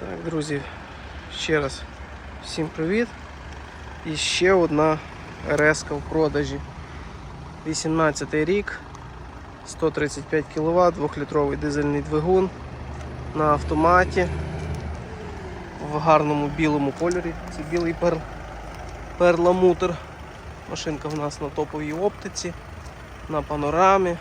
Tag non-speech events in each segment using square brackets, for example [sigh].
Так, друзі, ще раз всім привіт. І ще одна РС в продажі. 18 рік, 135 кВт, 2-літровий дизельний двигун на автоматі в гарному білому кольорі. Це білий пер... перламутр. Машинка в нас на топовій оптиці, на панорамі.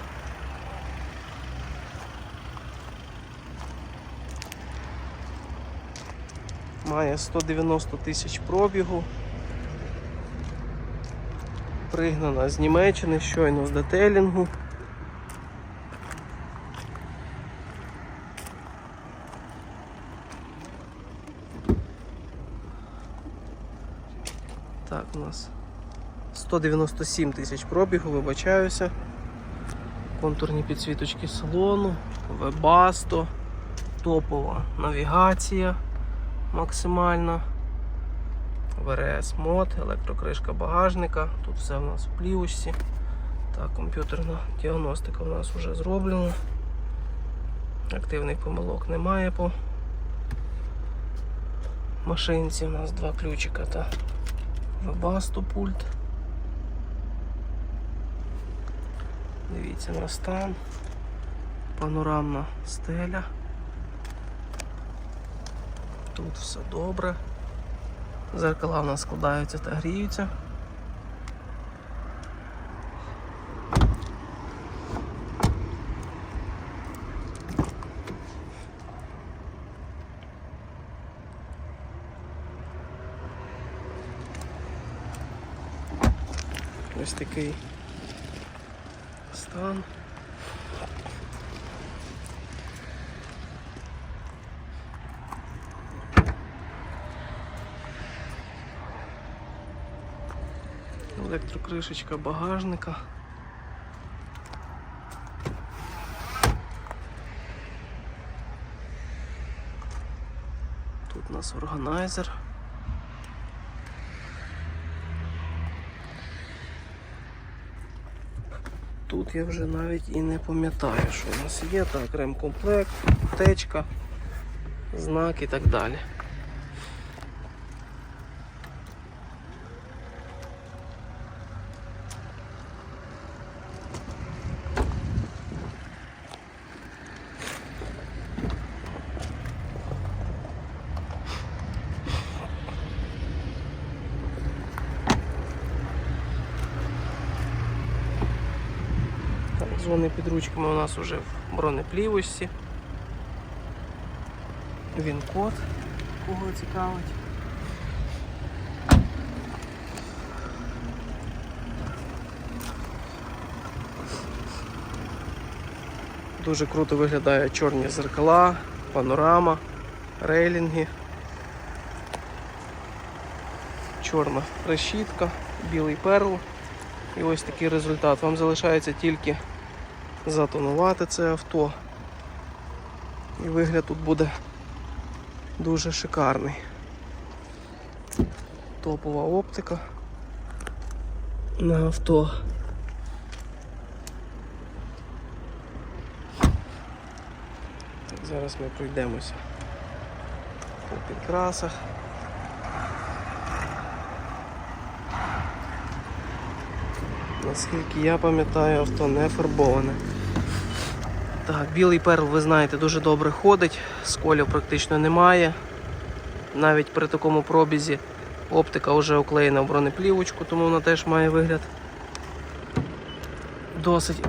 Має 190 тисяч пробігу. Пригнана з Німеччини, щойно з детелінгу. Так, у нас 197 тисяч пробігу, вибачаюся. Контурні підсвіточки салону, вебасто, топова навігація максимальна. ВРС мод, електрокришка багажника. Тут все в нас в плівочці. Так, комп'ютерна діагностика у нас вже зроблена. Активних помилок немає по машинці. У нас два ключика та вебасту пульт. Дивіться на стан. Панорамна стеля. Тут все добре. Зеркала в нас складаються та гріються. Ось такий стан. Електрокришечка багажника. Тут у нас органайзер. Тут я вже навіть і не пам'ятаю, що у нас є. Так, ремкомплект, аптечка, знак і так далі. Зони під ручками у нас вже в бронеплівочці. Він код, кого цікавить. Дуже круто виглядає чорні зеркала, панорама, рейлінги. Чорна решітка, білий перл. І ось такий результат. Вам залишається тільки затонувати це авто. І вигляд тут буде дуже шикарний. Топова оптика на авто. Так, зараз ми пройдемося по підкрасах. Наскільки я пам'ятаю, авто не фарбоване. Так, білий перл, ви знаєте, дуже добре ходить, сколів практично немає. Навіть при такому пробізі оптика вже оклеєна в бронеплівочку, тому вона теж має вигляд досить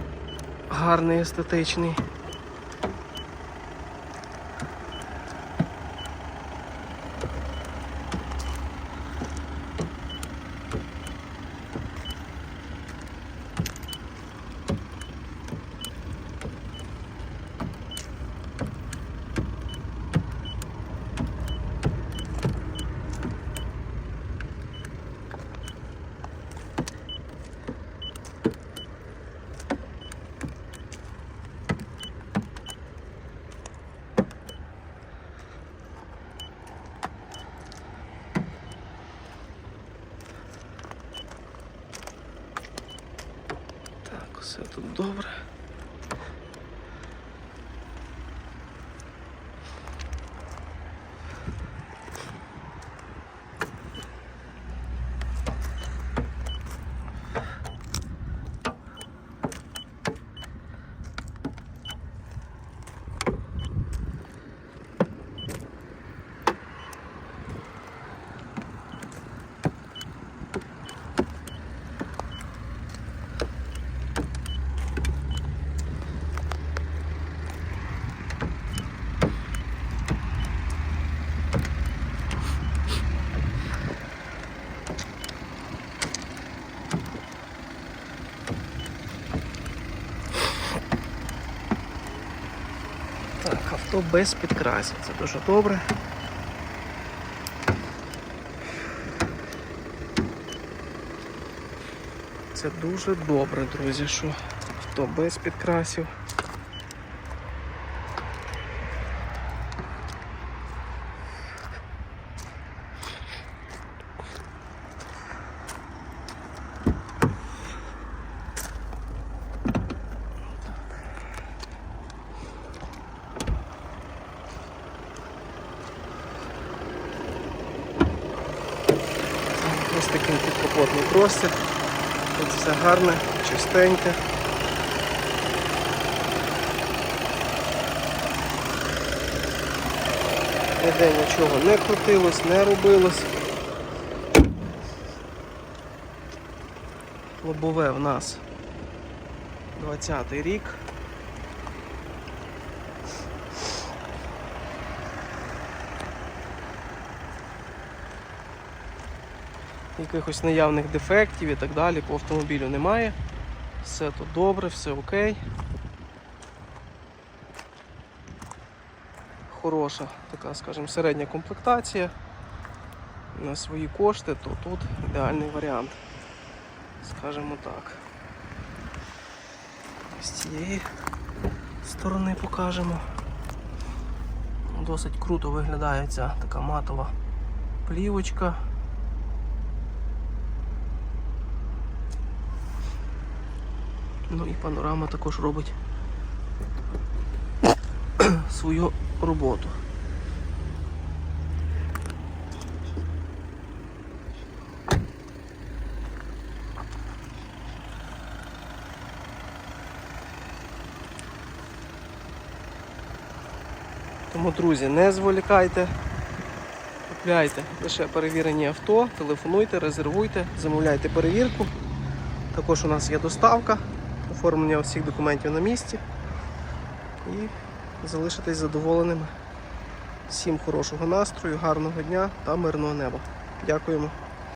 гарний, естетичний. Так, все тут добре. Авто без підкрасів. Це дуже добре. Це дуже добре, друзі, що авто без підкрасів. Ось такий підкапотний простір. Тут все гарне, чистеньке. Ніде нічого не крутилось, не робилось. Лобове в нас 20-й рік. Якихось наявних дефектів і так далі по автомобілю немає. Все тут добре, все окей. Хороша така, скажімо, середня комплектація. На свої кошти, то тут ідеальний варіант. Скажімо так. З цієї сторони покажемо. Досить круто виглядає ця така матова плівочка. Ну і панорама також робить [clears throat] свою роботу. Тому, друзі, не зволікайте, купляйте лише перевірені авто, телефонуйте, резервуйте, замовляйте перевірку. Також у нас є доставка, оформлення усіх документів на місці. І залишитись задоволеними. Всім хорошого настрою, гарного дня та мирного неба. Дякуємо.